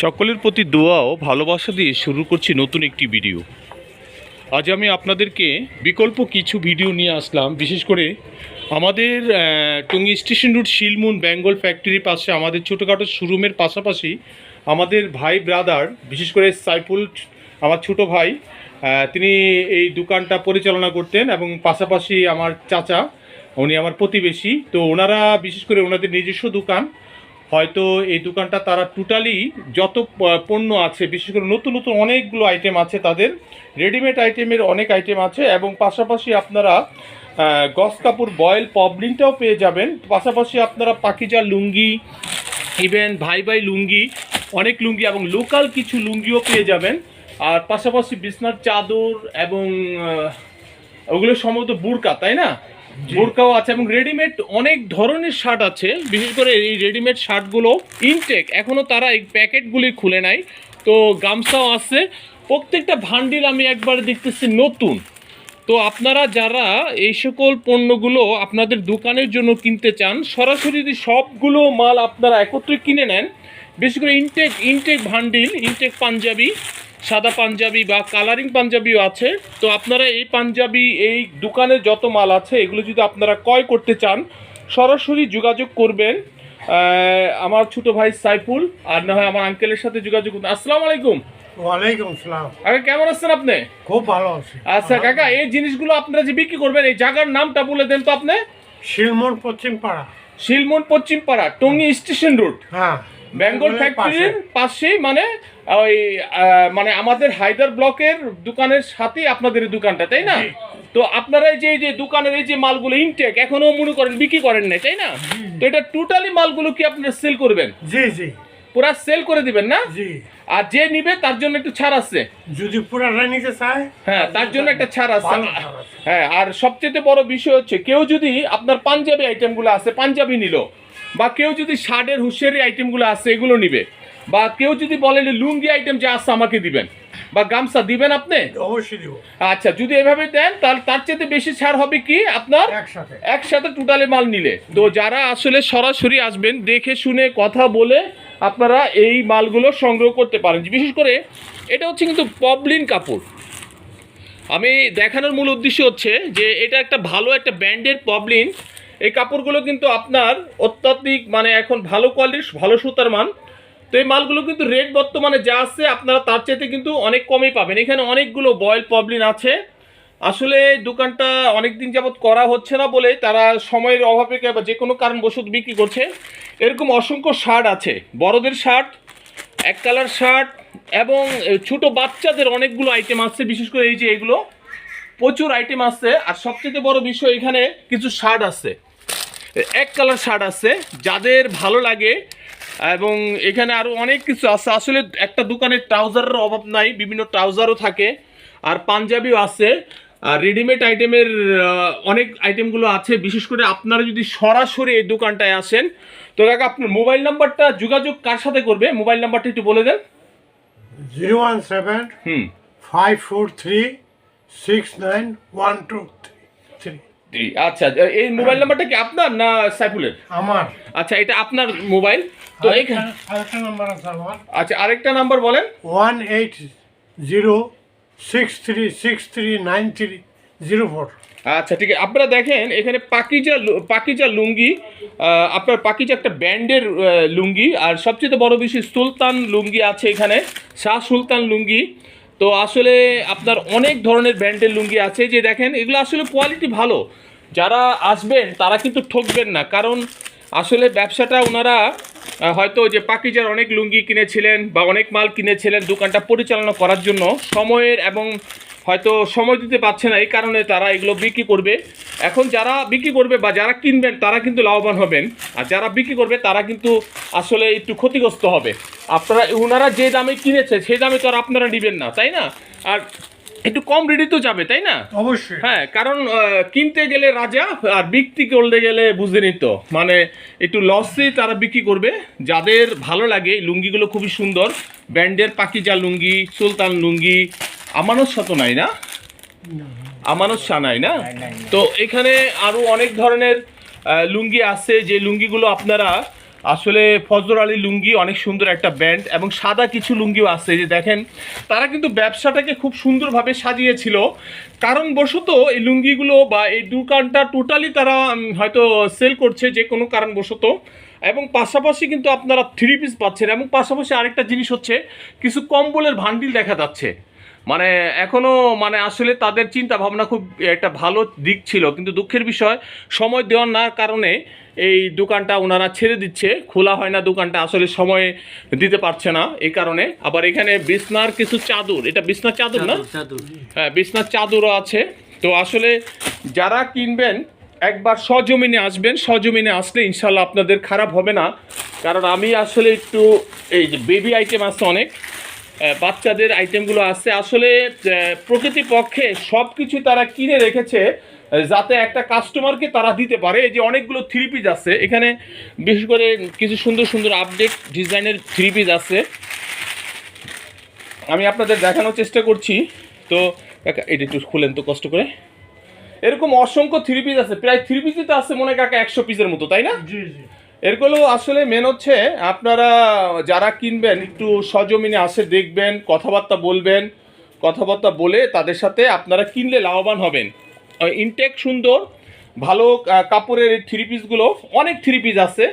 সকলের প্রতি দোয়া ও ভালোবাসা দিয়ে শুরু করছি নতুন একটি ভিডিও। আজ আমি আপনাদেরকে বিকল্প কিছু ভিডিও নিয়ে আসলাম, বিশেষ করে আমাদের টঙ্গী স্টেশন রুট শিলমুন বেঙ্গল ফ্যাক্টরির পাশে আমাদের ছোটোখাটো শোরুমের পাশাপাশি আমাদের ভাই ব্রাদার, বিশেষ করে সাইফুল, আমার ছোট ভাই তিনি এই দোকানটা পরিচালনা করতেন এবং পাশাপাশি আমার চাচা উনি আমার প্রতিবেশী। তো ওনারা, বিশেষ করে ওনাদের নিজস্ব দোকান, হয়তো এই দোকানটা তারা টোটালি যত পণ্য আছে, বিশেষ করে নতুন নতুন অনেকগুলো আইটেম আছে তাদের রেডিমেড আইটেমের অনেক আইটেম আছে এবং পাশাপাশি আপনারা গস কাপড়, বয়েল পবলিনটাও পেয়ে যাবেন। পাশাপাশি আপনারা পাকিজা লুঙ্গি ইভেন ভাই ভাই লুঙ্গি, অনেক লুঙ্গি এবং লোকাল কিছু লুঙ্গিও পেয়ে যাবেন। আর পাশাপাশি বিছনার চাদর এবং ওগুলো সম্ভবত বুড়কা তাই না? বুরকাও আছে এবং রেডিমেড অনেক ধরনের শার্ট আছে। বিশেষ করে এই রেডিমেড শার্টগুলো ইনটেক এখনও তারা এই প্যাকেটগুলি খুলে নাই। তো গামছাও আছে। প্রত্যেকটা ভান্ডিল আমি একবার দেখতেছি নতুন। তো আপনারা যারা এই সকল পণ্যগুলো আপনাদের দোকানের জন্য কিনতে চান, সরাসরি যদি সবগুলো মাল আপনারা একত্রে কিনে নেন, বেশি করে ইনটেক ইনটেক ভান্ডিল ইনটেক পাঞ্জাবি সাদা পাঞ্জাবি বা কালারিং পাঞ্জাবিও আছে। তো আপনারা এই পাঞ্জাবি এই দোকানে যত মাল আছে এগুলো যদি আপনারা ক্রয় করতে চান সরাসরি যোগাযোগ করবেন আমার ছোট ভাই সাইফুল আর না হয় আমার আঙ্কেলের সাথে যোগাযোগ করুন। আসসালামু আলাইকুম। ওয়ালাইকুম কেমন আছেন আপনি? খুব ভালো আছি। আচ্ছা কাকা এই জিনিসগুলো আপনারা যে বিক্রি করবেন এই জায়গার নামটা বলে দেন তো আপনি। পশ্চিম পাড়া শিলমন পশ্চিম পাড়া টঙ্গী স্টেশন রোড। হ্যাঁ। বেঙ্গল ফ্যাক্টরির পাশেই মানে ওই মানে আমাদের হায়দার ব্লকের দোকানের সাথেই আপনাদের দোকানটা তাই না? তো আপনারা যে যে দোকানের এই যে মালগুলো ইনটেক এখনও মনে করেন বিক্রি করেন নাই তাই না? তো এটা টোটালি মালগুলো কি আপনারা সেল করবেন? জি জি। পুরা সেল করে দিবেন না? জি। আর যে নিবে তার জন্য একটু ছাড় আছে। যদি পুরাটা নিতে চায় হ্যাঁ তার জন্য একটা ছাড় আছে। হ্যাঁ আর সবচেয়ে বড় বিষয় হচ্ছে কেউ যদি আপনার পাঞ্জাবি আইটেমগুলো আছে পাঞ্জাবি নিল বা কেউ যদি শার্টের হুশেরি আইটেমগুলো আছে এগুলো নিবে। বা কেউ যদি বলেন যে লুঙ্গি আইটেম যা আছে আমাকে দিবেন। বা গামছা দিবেন আপনি? অবশ্যই দিব। আচ্ছা যদি এভাবে দেন তাহলে তার চেয়ে বেশি ছাড় হবে কি আপনার? একসাথে। একসাথে টোটালে মাল নিলে। তো যারা আসলে সরাসরি আসবেন দেখে শুনে কথা বলে আপনারা এই মালগুলো সংগ্রহ করতে পারেন। বিশেষ করে এটা হচ্ছে কিন্তু পবলিন কাপড়। আমি দেখানোর মূল উদ্দেশ্য হচ্ছে যে এটা একটা ভালো একটা ব্র্যান্ডের পবলিন এই কাপড়গুলো কিন্তু আপনার অত্যাধিক মানে এখন ভালো কোয়ালিটির ভালো সুতার মান। তো এই মালগুলো কিন্তু রেট বর্তমানে যা আছে, আপনারা তার চাইতে কিন্তু অনেক কমই পাবেন। এখানে অনেকগুলো বয়েল পবলিন আছে। আসলে দোকানটা অনেক দিন যাবৎ করা হচ্ছে না বলে তারা সময়ের অভাবে বা যে কোনো কারণ কারণবশত বিক্রি করছে। এরকম অসংখ্য শার্ট আছে। বড়দের শার্ট, এক কালার শার্ট এবং ছোট বাচ্চাদের অনেকগুলো আইটেম আছে, বিশেষ করে এই যে এগুলো। প্রচুর আইটেম আছে। আর সবচেয়ে বড় বিষয় এখানে কিছু শার্ট আছে। এক কালার শার্ট আছে যাদের ভালো লাগে এবং এখানে আরও অনেক কিছু আছে। আসলে একটা দোকানে ট্রাউজারের অভাব নাই বিভিন্ন ট্রাউজারও থাকে আর পাঞ্জাবিও আছে। আর রেডিমেড আইটেমের অনেক আইটেমগুলো আছে। বিশেষ করে আপনারা যদি সরাসরি এই দোকানটায় আসেন তো কাকা আপনার মোবাইল নাম্বারটা যোগাযোগ কার সাথে করবে? মোবাইল নাম্বারটা একটু বলে দেন। জিরো ওয়ান সেভেন হুম। Five four three six nine one two আচ্ছা এই মোবাইল নাম্বারটা কি আপনার না সাইফুলের? আমার। আচ্ছা এটা আপনার মোবাইল। তো এখানে আরেকটা নাম্বার আছে আমার। আচ্ছা আরেকটা নাম্বার বলেন। One eight zero six three six three nine three zero four. আচ্ছা ঠিক আছে। আপনারা দেখেন এখানে পাকিজা পাকিজা লুঙ্গি আপনার পাকিজা একটা ব্যান্ডের লুঙ্গি আর সবচেয়ে বড় বিষয় সুলতান লুঙ্গি আছে এখানে। শাহ সুলতান লুঙ্গি। তো আসলে আপনার অনেক ধরনের ব্র্যান্ডের লুঙ্গি আছে যে দেখেন, এগুলো আসলে কোয়ালিটি ভালো। যারা আসবেন, তারা কিন্তু ঠকবেন না। কারণ আসলে ব্যবসাটা ওনারা হয়তো যে পাকিজার অনেক লুঙ্গি কিনেছিলেন বা অনেক মাল কিনেছিলেন দোকানটা পরিচালনা করার জন্য। সময়ের এবং হয়তো সময় দিতে পারছে না এই কারণে তারা এগুলো বিক্রি করবে। এখন যারা বিক্রি করবে বা যারা কিনবেন তারা কিন্তু লাভবান হবেন। আর যারা বিক্রি করবে তারা কিন্তু আসলে একটু ক্ষতিগ্রস্ত হবে। আপনারা ওনারা যে দামে কিনেছে সেই দামে তো আর আপনারা নেবেন না তাই না? আর একটু কম রেডি তো যাবে তাই না? অবশ্যই। হ্যাঁ কারণ কিনতে গেলে রাজা আর বিক্রি করতে গেলে বুঝতে নিত। মানে একটু লসে তারা বিক্রি করবে। যাদের ভালো লাগে লুঙ্গিগুলো খুবই সুন্দর। ব্র্যান্ডের পাকিজা লুঙ্গি সুলতান লুঙ্গি আমানত শত নাই না? আমানত সানাই না? নাই, নাই। তো এখানে আরও অনেক ধরনের লুঙ্গি আছে যে লুঙ্গিগুলো আপনারা আসলে ফজর আলী লুঙ্গি অনেক সুন্দর একটা ব্যান্ড এবং সাদা কিছু লুঙ্গিও আছে। যে দেখেন তারা কিন্তু ব্যবসাটাকে খুব সুন্দরভাবে সাজিয়েছিল। কারণ বশত এই লুঙ্গিগুলো বা এই দোকানটা টোটালি তারা হয়তো সেল করছে যে কোনো কারণবশত। এবং পাশাপাশি কিন্তু আপনারা থ্রি পিস পাচ্ছেন এবং পাশাপাশি আরেকটা জিনিস হচ্ছে কিছু কম্বলের ভান্ডিল দেখা যাচ্ছে। মানে এখনও মানে আসলে তাদের চিন্তা ভাবনা খুব একটা ভালো দিক ছিল কিন্তু দুঃখের বিষয় সময় দেওয়ার না কারণে এই দোকানটা ওনারা ছেড়ে দিচ্ছে খোলা হয় না দোকানটা আসলে সময় দিতে পারছে না এই কারণে। আবার এখানে বিছনার কিছু চাদর এটা বিছনার চাদর না? হ্যাঁ বিছনার চাদরও আছে। তো আসলে যারা কিনবেন একবার সজমিনে আসবেন সজমিনে আসলে ইনশাল্লাহ আপনাদের খারাপ হবে না। কারণ আমি আসলে একটু এই যে বেবি আইটেম আছে অনেক বাচ্চাদের আইটেমগুলো আছে। আসলে প্রকৃতি পক্ষে সব কিছু তারা কিনে রেখেছে, যাতে একটা কাস্টমারকে তারা দিতে পারে। এই যে অনেকগুলো থ্রি পিস আছে। এখানে বিশেষ করে কিছু সুন্দর সুন্দর আপডেট ডিজাইনের থ্রি পিস আছে। আমি আপনাদের দেখানোর চেষ্টা করছি। তো এটা একটু খুলেন তো কষ্ট করে। এরকম অসংখ্য থ্রি পিস আছে। প্রায় থ্রি পিসই তো আছে মনে কাকা, একশো পিসের মতো, তাই না? জি জি। এরগুলো আসলে মেন হচ্ছে আপনারা যারা কিনবেন, একটু সজমিনে আসে দেখবেন, কথাবার্তা বলবেন, কথাবার্তা বলে তাদের সাথে আপনারা কিনলে লাভবান হবেন। ইনটেক সুন্দর, ভালো কাপড়ের থ্রি পিসগুলো অনেক থ্রি পিস আছে।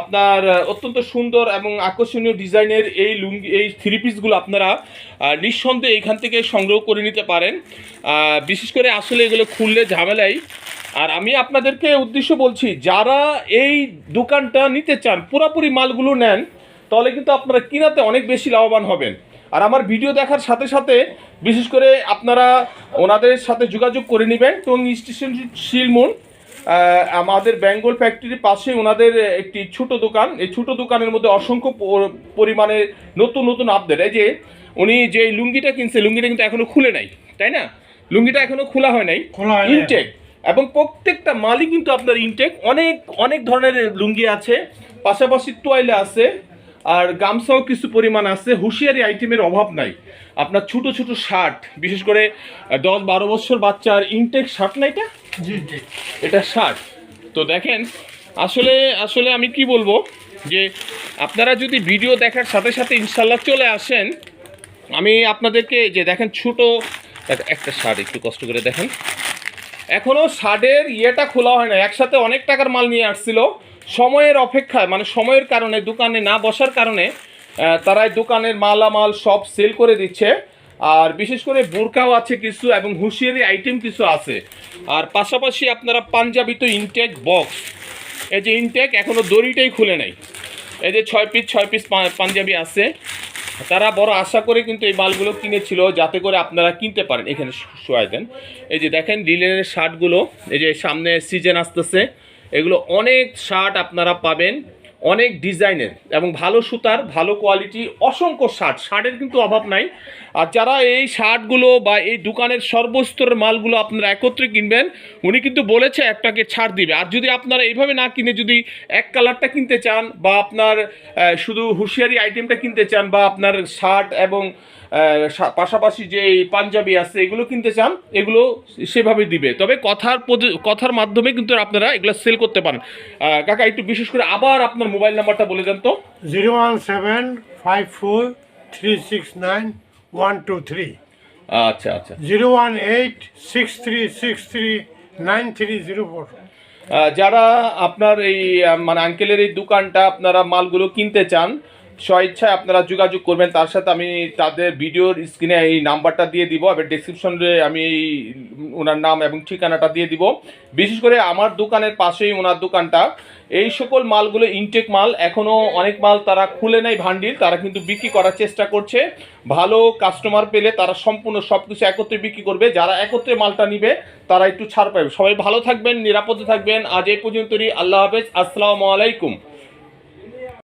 আপনার অত্যন্ত সুন্দর এবং আকর্ষণীয় ডিজাইনের এই লুঙ্গি, এই থ্রি পিসগুলো আপনারা নিঃসন্দেহে এখান থেকে সংগ্রহ করে নিতে পারেন। বিশেষ করে আসলে এগুলো খুললে ঝামেলাই। আর আমি আপনাদেরকে উদ্দেশ্য বলছি, যারা এই দোকানটা নিতে চান, পুরোপুরি মালগুলো নেন, তাহলে কিন্তু আপনারা কিনাতে অনেক বেশি লাভবান হবেন। আর আমার ভিডিও দেখার সাথে সাথে, বিশেষ করে আপনারা ওনাদের সাথে যোগাযোগ করে নেবেন। টং স্টেশন শিলমুন আমাদের বেঙ্গল ফ্যাক্টরির পাশে ওনাদের একটি ছোট দোকান। এই ছোট দোকানের মধ্যে অসংখ্য পরিমাণে নতুন নতুন আপডেট এই যে উনি যে লুঙ্গিটা কিনছে লুঙ্গিটা কিন্তু এখনও খুলে নাই তাই না? লুঙ্গিটা এখনও খোলা হয় নাই। ইনটেক এবং প্রত্যেকটা মালই কিন্তু আপনার ইনটেক অনেক অনেক ধরনের লুঙ্গি আছে পাশাপাশি তোয়াইলে আছে। আর গামছাও কিছু পরিমাণ আছে হুঁশিয়ারি আইটেমের অভাব নাই। আপনার ছোট ছোট শার্ট বিশেষ করে দশ বারো বছর বাচ্চার ইনটেক শার্ট না এটা? জি জি। এটা শার্ট তো দেখেন আসলে আসলে আমি কি বলব যে আপনারা যদি ভিডিও দেখার সাথে সাথে ইনশাল্লাহ চলে আসেন আমি আপনাদেরকে যে দেখেন ছোট একটা শার্ট একটু কষ্ট করে দেখেন। এখনও শার্টের ইয়েটা খোলা হয় না একসাথে অনেক টাকার মাল নিয়ে আসছিল। সময়ের অপেক্ষায় মানে সময়ের কারণে দোকানে না বসার কারণে আহ, তারা এই দোকানের মালামাল সব সেল করে দিচ্ছে। আর বিশেষ করে বোরকাও আছে কিছু এবং হুঁশিয়ারি আইটেম কিছু আছে। আর পাশাপাশি আপনারা পাঞ্জাবি তো ইনটেক বক্স এই যে ইনটেক এখনও দড়িটাই খুলে নাই। এই যে ছয় পিস ছয় পিস পাঞ্জাবি আছে। তারা বড় আশা করে কিন্তু এই মালগুলো কিনেছিল যাতে করে আপনারা কিনতে পারেন। এখানে শোয়াই দেন। এই যে দেখেন ডিলেনের শার্টগুলো এই যে সামনে সিজন আসতেছে। এগুলো অনেক শার্ট আপনারা পাবেন, অনেক ডিজাইনের এবং ভালো সুতার, ভালো কোয়ালিটি, অসংখ্য শার্ট। শার্টের কিন্তু অভাব নাই। আর যারা এই শার্টগুলো বা এই দোকানের সর্বস্তরের মালগুলো আপনারা একত্রে কিনবেন, উনি কিন্তু বলেছে একটাকে ছাড় দিবে। আর যদি আপনারা এইভাবে না কিনে যদি এক কালারটা কিনতে চান বা আপনার শুধু হুঁশিয়ারি আইটেমটা কিনতে চান বা আপনার শার্ট এবং পাশাপাশি যে পাঞ্জাবি আছে এগুলো কিনতে চান এগুলো সেভাবে দিবে। তবে কথার কথার মাধ্যমে কিন্তু আপনারা এগুলো সেল করতে পারেন। কাকা একটু বিশেষ করে আবার আপনার মোবাইল নাম্বারটা বলে দেন তো। Zero one seven five four three six nine one two three. আচ্ছা আচ্ছা। Zero one eight six three six three nine three zero four. যারা আপনার এই মানে আঙ্কেলের এই দোকানটা আপনারা মালগুলো কিনতে চান স্বইচ্ছায় আপনারা যোগাযোগ করবেন, তার সাথে আমি তাদের ভিডিওর স্ক্রিনে এই নাম্বারটা দিয়ে দিব, এবার ডিসক্রিপশনে আমি ওনার নাম এবং ঠিকানাটা দিয়ে দিব। বিশেষ করে আমার দোকানের পাশেই ওনার দোকানটা। এই সকল মালগুলো ইনটেক মাল এখনও অনেক মাল তারা খুলে নেয় ভান্ডিল, তারা কিন্তু বিক্রি করার চেষ্টা করছে। ভালো কাস্টমার পেলে তারা সম্পূর্ণ সব কিছু একত্রে বিক্রি করবে, যারা একত্রে মালটা নিবে, তারা একটু ছাড় পাবে। সবাই ভালো থাকবেন, নিরাপদে থাকবেন। আজ এই পর্যন্তই, আল্লাহ হাফেজ, আসসালামু আলাইকুম।